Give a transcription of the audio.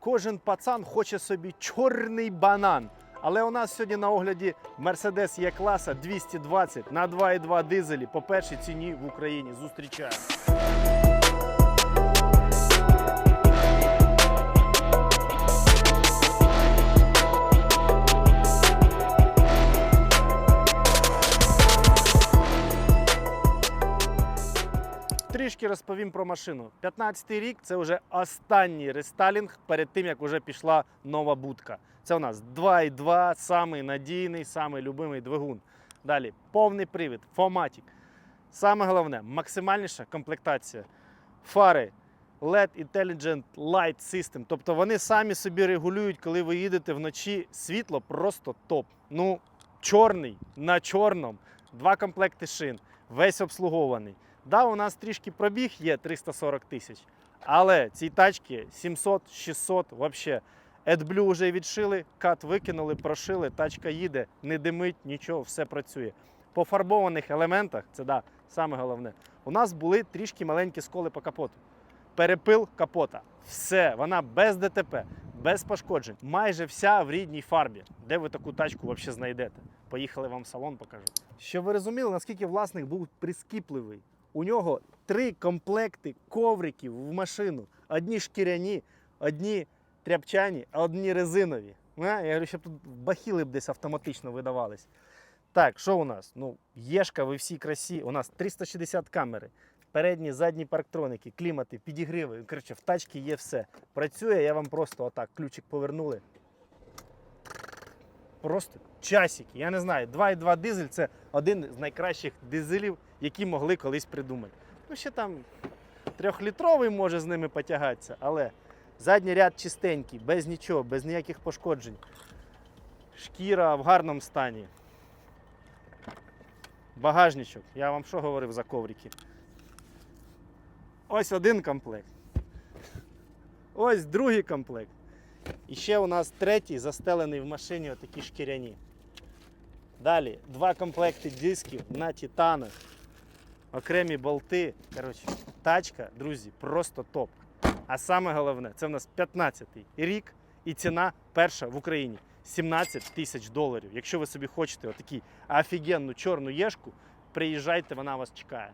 Кожен пацан хоче собі чорний банан. Але у нас сьогодні на огляді Mercedes є класа 220 на 2,2 дизелі по першій ціні в Україні. Зустрічаємо. Трішки розповім про машину. 15-й рік це вже останній рестайлінг перед тим, як вже пішла нова будка. Це у нас 2.2, самий надійний, самий любимий двигун. Далі повний привід, Fomatic. Саме головне, максимальніша комплектація. Фари LED Intelligent Light System. Тобто вони самі собі регулюють, коли ви їдете вночі. Світло просто топ. Ну, чорний на чорному, два комплекти шин, весь обслугований. Да, у нас трішки пробіг є 340 тисяч, але ці тачки 700-600 взагалі. AdBlue вже відшили, кат викинули, прошили, тачка їде, не димить, нічого, все працює. По фарбованих елементах, це да, саме головне, у нас були трішки маленькі сколи по капоту. Перепил капота. Все, вона без ДТП, без пошкоджень. Майже вся в рідній фарбі. Де ви таку тачку взагалі знайдете? Поїхали вам в салон, покажу. Щоб ви розуміли, наскільки власник був прискіпливий. У нього три комплекти ковриків в машину. Одні шкіряні, одні тряпчані, а одні резинові. Я говорю, щоб тут бахіли б десь автоматично видавались. Так, що у нас? Ну, єшка ви всій красі. У нас 360 камери, передні, задні парктроники, клімати, підігриви. Коротше, в тачці є все. Працює, я вам просто отак ключик повернули. Просто часики. Я не знаю, 2,2 дизель це один з найкращих дизелів, які могли колись придумати. Ну, ще там трьохлітровий може з ними потягатися, але задній ряд чистенький, без нічого, без ніяких пошкоджень. Шкіра в гарному стані. Багажничок. Я вам що говорив за коврики? Ось один комплект. Ось другий комплект. І ще у нас третій застелений в машині отакі шкіряні. Далі два комплекти дисків на титанах, окремі болти. Коротше, тачка, друзі, просто топ. А саме головне, це в нас 15-й рік і ціна перша в Україні 17 тисяч доларів. Якщо ви собі хочете отакі офігенну чорну єшку, приїжджайте, вона вас чекає.